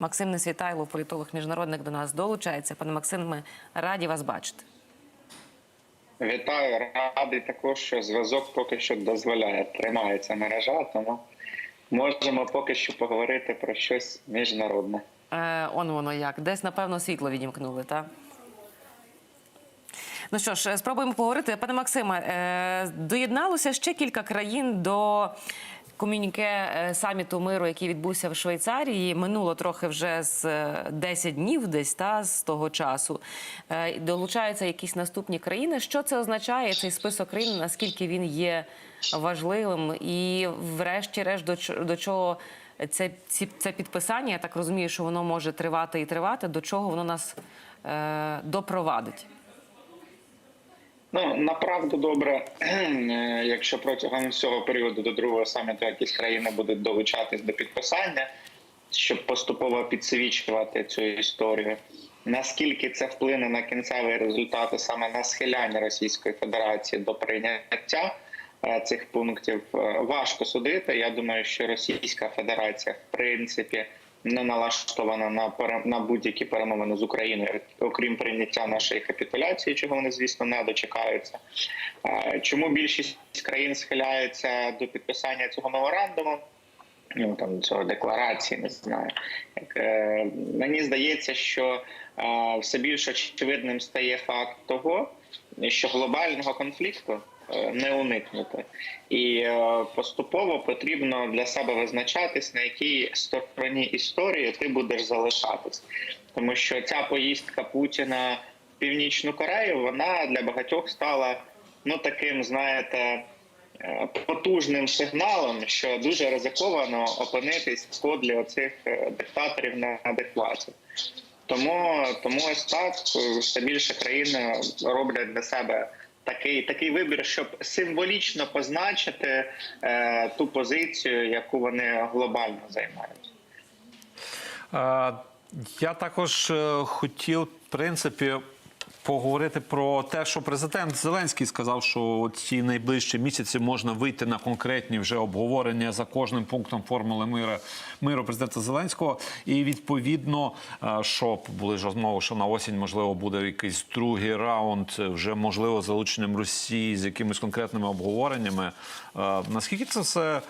Максим Несвітайло, політолог міжнародник, до нас долучається. Пане Максим, ми раді вас бачити. Вітаю, радий також, що зв'язок поки що дозволяє. Тримається мережа, тому можемо поки що поговорити про щось міжнародне. Е, он воно як. Десь, напевно, світло відімкнули, так? Ну що ж, спробуємо поговорити. Пане Максиме, е, доєдналося ще кілька країн до комюніке е, саміту миру, який відбувся в Швейцарії. Минуло трохи вже з е, 10 днів, десь та з того часу. Е, Долучаються якісь наступні країни. Що це означає? Цей список країн, наскільки він є важливим, і, врешті-решт, до, до чого це, ці, це підписання? Я так розумію, що воно може тривати і тривати. До чого воно нас е, допровадить? Ну направду добре, е, якщо протягом всього періоду до другого саміту якісь країни будуть долучатись до підписання, щоб поступово підсвічувати цю історію. Наскільки це вплине на кінцевий результат, і саме на схиляння Російської Федерації до прийняття е, цих пунктів, е, важко судити. Я думаю, що Російська Федерація в принципі не налаштована на на будь-які перемовини з Україною, окрім прийняття нашої капітуляції, чого вони, звісно, не дочекаються. Е, Чому більшість країн схиляється до підписання цього меморандуму? Ну там цього декларації, не знаю. Як, е, мені здається, що е, все більш очевидним стає факт того, що глобального конфлікту не уникнути, і е, поступово потрібно для себе визначатись, на якій стороні історії ти будеш залишатись, тому що ця поїздка Путіна в Північну Корею вона для багатьох стала ну таким, знаєте. е, Потужним сигналом, що дуже ризиковано опинитись в кодлі оцих е, диктаторів неадекватів. Тому тому ось так е, все більше країн роблять для себе такий такий вибір, щоб символічно позначити е, ту позицію, яку вони глобально займають. Я також е, хотів, в принципі, поговорити про те, що президент Зеленський сказав, що ці найближчі місяці можна вийти на конкретні вже обговорення за кожним пунктом формули миру, миру президента Зеленського. І відповідно, е, що були ж розмови, що на осінь можливо буде якийсь другий раунд, е, вже можливо залученням Росії з якимись конкретними обговореннями. Е, Наскільки це все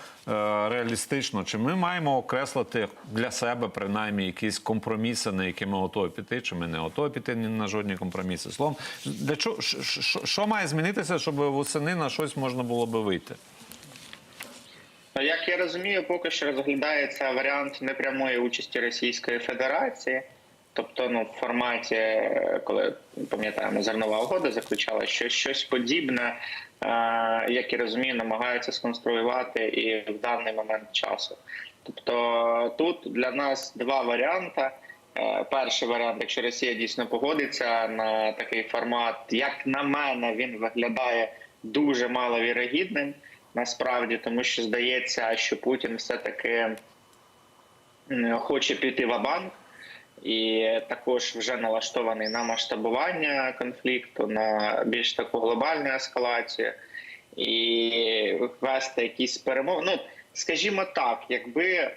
реалістично? Чи ми маємо окреслити для себе принаймні якісь компроміси, на які ми готові піти, чи ми не готові піти ні на жодні компроміси? Словом, для чого що, що має змінитися, щоб восени на щось можна було би вийти? Як я розумію, поки що розглядається варіант непрямої участі Російської Федерації. Тобто, ну, в форматі, е, коли пам'ятаємо, зернова угода заключала, що щось подібне, е, як я розумію, намагаються сконструювати і в даний момент часу. Тобто тут для нас два варіанти. Е, Перший варіант, якщо Росія дійсно погодиться на такий формат, як на мене, він виглядає дуже маловірогідним насправді, тому що здається, що Путін все-таки хоче піти в банк і також вже налаштований на масштабування конфлікту, на більш таку глобальну ескалацію і вести якісь перемови. Ну, скажімо так, якби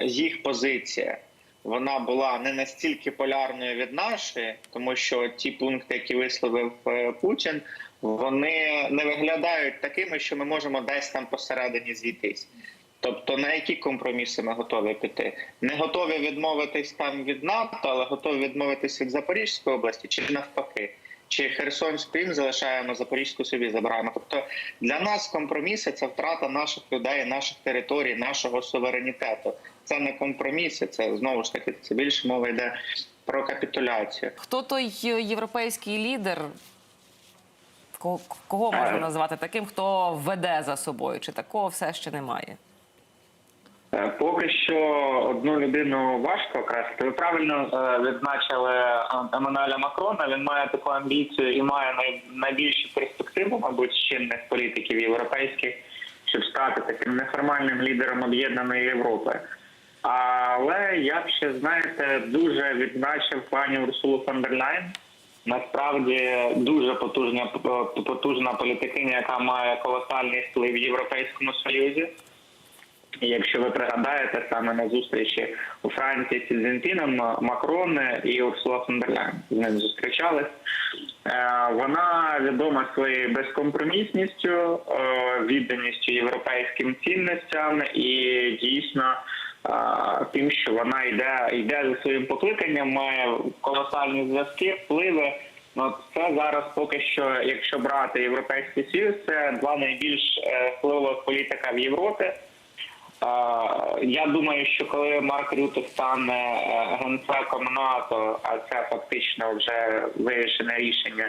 їх позиція вона була не настільки полярною від нашої, тому що ті пункти, які висловив е, Путін, вони не виглядають такими, що ми можемо десь там посередині зійтись. Тобто на які компроміси ми готові піти? Не готові відмовитись там від НАТО, але готові відмовитись від Запорізької області, чи навпаки, чи Херсонську їм залишаємо Запорізьку собі забираємо. Тобто для нас компроміси це втрата наших людей, наших територій, нашого суверенітету. Це не компроміси, це знову ж таки це більше мова йде про капітуляцію. Хто той європейський лідер? Кого, кого можна Е. назвати таким, хто веде за собою? Чи такого все ще немає? Е, Поки що одну людину важко окреслити. Ви правильно е, відзначили е, Еммануеля Макрона. Він має таку амбіцію і має найбільшу перспективу, мабуть, чинних політиків європейських, щоб стати таким неформальним лідером об'єднаної Європи. Але я б ще знаєте дуже відзначив пані Урсулу фон дер Ляйн. Насправді дуже потужна потужна політикиня, яка має колосальний вплив в Європейському Союзі. Якщо ви пригадаєте, саме на зустрічі у Франції з Сі Макрон і Урсула фон дер Ляйн з ним зустрічались. Е, Вона відома своєю безкомпромісністю, е, відданістю європейським цінностям і дійсно е, тим, що вона йде, йде за своїм покликанням, має колосальні зв'язки, впливи. Ну, це зараз поки що, якщо брати європейський союз, це два найбільш впливових політика в Європі. Е, Я думаю, що коли Марк Рюте стане е, генсеком НАТО, а це фактично вже вирішене рішення,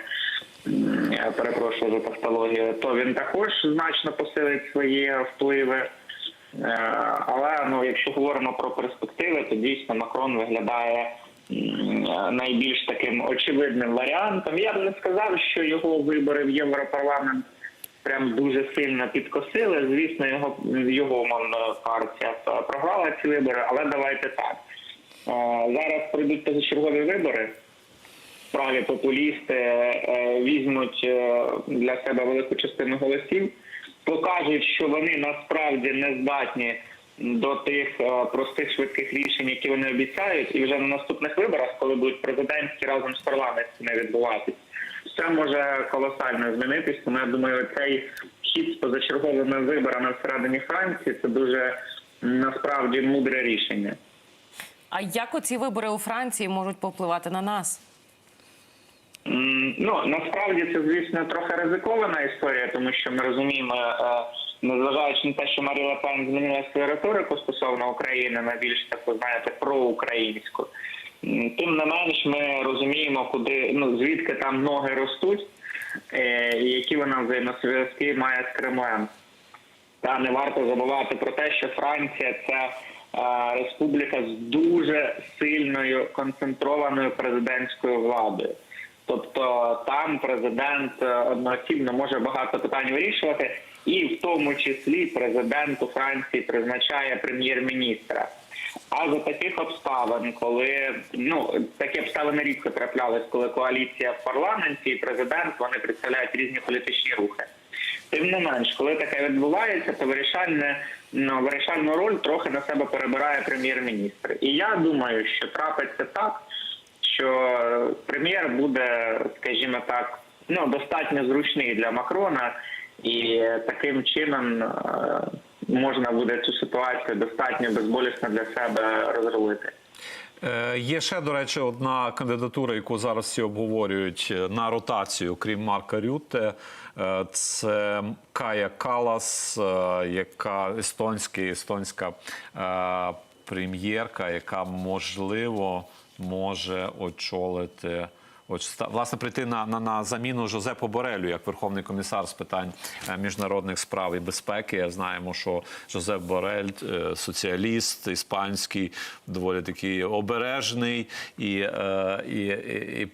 перепрошую за тавтологію, то він також значно посилить свої впливи. Е, Але ну, якщо говоримо про перспективи, то дійсно Макрон виглядає найбільш таким очевидним варіантом. Я б не сказав, що його вибори в Європарламент прям дуже сильно підкосили. Звісно, його його умовно партія програла ці вибори, але давайте так. Е, Зараз пройдуть позачергові вибори. Праві популісти е, візьмуть е, для себе велику частину голосів, покажуть, що вони насправді не здатні до тих простих швидких рішень, які вони обіцяють, і вже на наступних виборах, коли будуть президентські разом з парламентськими відбуватись, все може колосально змінитись. Тому я думаю, цей хід з позачерговими виборами всередині Франції це дуже насправді мудре рішення. А як оці вибори у Франції можуть повпливати на нас? Ну насправді це звісно трохи ризикована історія, тому що ми розуміємо, е, незважаючи на те, що Марі Ле Пен змінила свою риторику стосовно України на більш таку, знаєте, проукраїнську. Тим не менш, ми розуміємо, куди ну звідки там ноги ростуть, е, і які вона взаємозв'язки має з Кремлем. Та не варто забувати про те, що Франція це е, республіка з дуже сильною концентрованою президентською владою. Тобто там президент е, одноосібно може багато питань вирішувати, і в тому числі президент у Франції призначає прем'єр-міністра. А за таких обставин, коли ну такі обставини рідко траплялись, коли коаліція в парламенті і президент вони представляють різні політичні рухи. Тим не менш, коли таке відбувається, то вирішальне ну, вирішальну роль трохи на себе перебирає прем'єр-міністр. І я думаю, що трапиться так, що прем'єр буде, скажімо так, ну достатньо зручний для Макрона, і таким чином е, можна буде цю ситуацію достатньо безболісно для себе розрулити. Е, Є ще, до речі, одна кандидатура, яку зараз всі обговорюють е, на ротацію, крім Марка Рютте. Е, Це Кая Калас, яка естонський, естонська прем'єрка, яка можливо може очолити. От власне прийти на, на, на заміну Жозепу Борелю як верховний комісар з питань е, міжнародних справ і безпеки. Знаємо, що Жозеп Борель е, соціаліст іспанський, доволі такий обережний і, е, і, і, і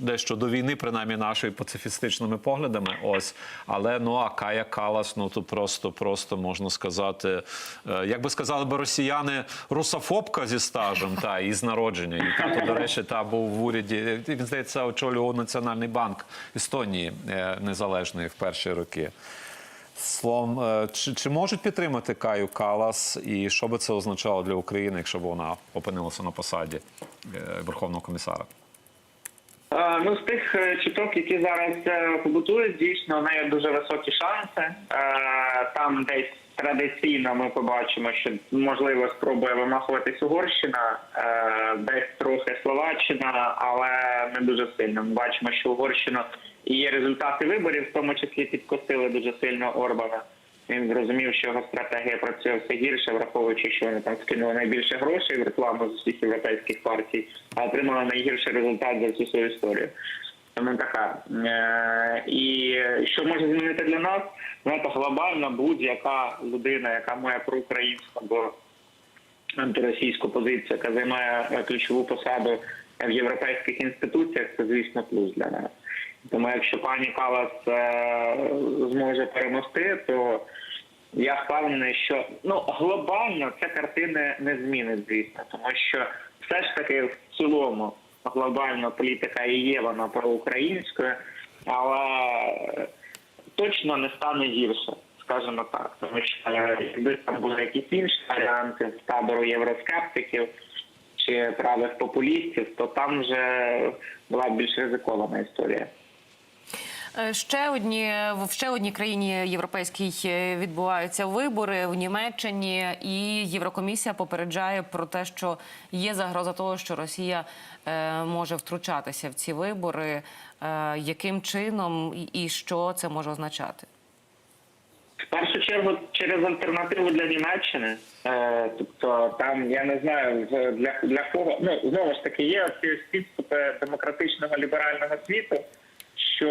дещо, до війни, принаймні нашими пацифістичними поглядами. Ось, але ну а Кая Калас, ну то просто, просто можна сказати, як би сказали би росіяни, русофобка зі стажем та і з народження. І тато, до речі, та був в уряді. Він здається, очолював Національний банк Естонії е, незалежної в перші роки. Словом, е, чи, чи можуть підтримати Каю Калас, і що би це означало для України, якщо б вона опинилася на посаді е, Верховного комісара? Е, Ну, з тих е, чуток, які зараз е, побутують, дійсно в неї дуже високі шанси. Там десь традиційно ми побачимо, що можливо спробує вимахуватись Угорщина, десь трохи Словаччина, але не дуже сильно. Ми бачимо, що Угорщину і результати виборів, в тому числі підкосили дуже сильно Орбана. Він зрозумів, що його стратегія працює все гірше, враховуючи, що вони там скинули найбільше грошей в рекламу з усіх європейських партій, а отримали найгірший результат за всю свою історію. Тому така. Е, і що може змінити для нас? Знаєте, глобально будь-яка людина, яка має проукраїнську або антиросійську позицію, яка займає е, ключову посаду в європейських інституціях, це звісно плюс для нас. Тому якщо пані Калас е, зможе перемогти, то я впевнений, що ну глобально ця картина не змінить, звісно, тому що все ж таки в цілому глобально політика і є вона проукраїнською, але точно не стане гірше. скажімо так. Тому що е, якби там були якісь інші варіанти з табору євроскептиків чи правих популістів, то там вже була більш ризикована історія. Е, Ще одні в ще одній країні європейській е, відбуваються вибори в Німеччині, і Єврокомісія попереджає про те, що є загроза того, що Росія е, може втручатися в ці вибори. Яким чином і- що це може означати? В першу чергу через альтернативу для Німеччини. Тобто там я не знаю для, для кого ну знову ж таки є ці підступи демократичного ліберального світу, що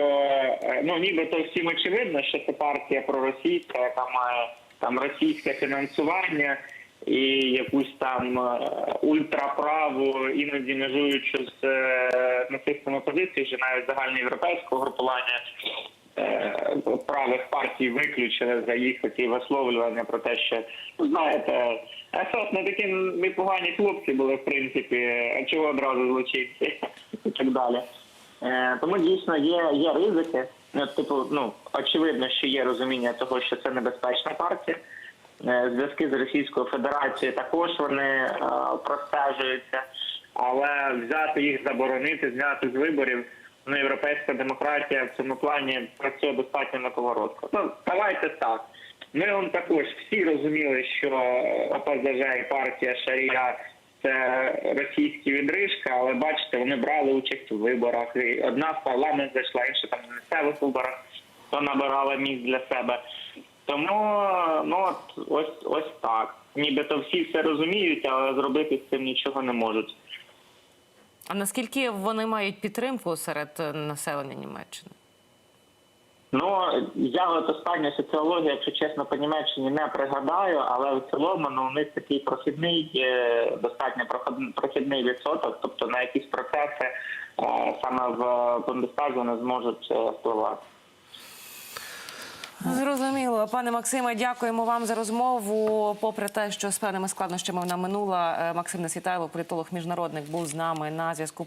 е, ну нібито всім очевидно, що це партія проросійська, яка має там російське фінансування і якусь там е, ультраправу, іноді межуючу з е, нацистськими позиціями, що навіть загальноєвропейського групування правих партій виключили за їх такі висловлювання про те, що ну знаєте, СС не такі непогані хлопці були, в принципі, а чого одразу злочинці і так далі. Е, тому дійсно є, є ризики. Ну, типу, ну очевидно, що є розуміння того, що це небезпечна партія. Е, Зв'язки з Російською Федерацією також вони е, простежуються, але взяти їх заборонити, зняти з виборів. Ну, європейська демократія в цьому плані працює достатньо неповоротко. Ну, давайте так. Ми вам також всі розуміли, що ОПЗЖ і партія Шарія це російські відрижки, але бачите, вони брали участь у виборах. І одна в парламент зайшла, інша там в місцевих виборах, то набирала місць для себе. Тому ну от ось ось так. Нібито всі все розуміють, але зробити з цим нічого не можуть. А наскільки вони мають підтримку серед населення Німеччини? Ну я от остання соціологія, якщо чесно, по Німеччині не пригадаю, але в цілому ну у них такий прохідний, е, достатньо прохідний відсоток, тобто на якісь процеси е, саме в Бундестазі не зможуть е, впливати. Зрозуміло, пане Максиме, дякуємо вам за розмову. Попри те, що з певними складнощами вона минула, Максим Несвітайло, політолог міжнародник, був з нами на зв'язку.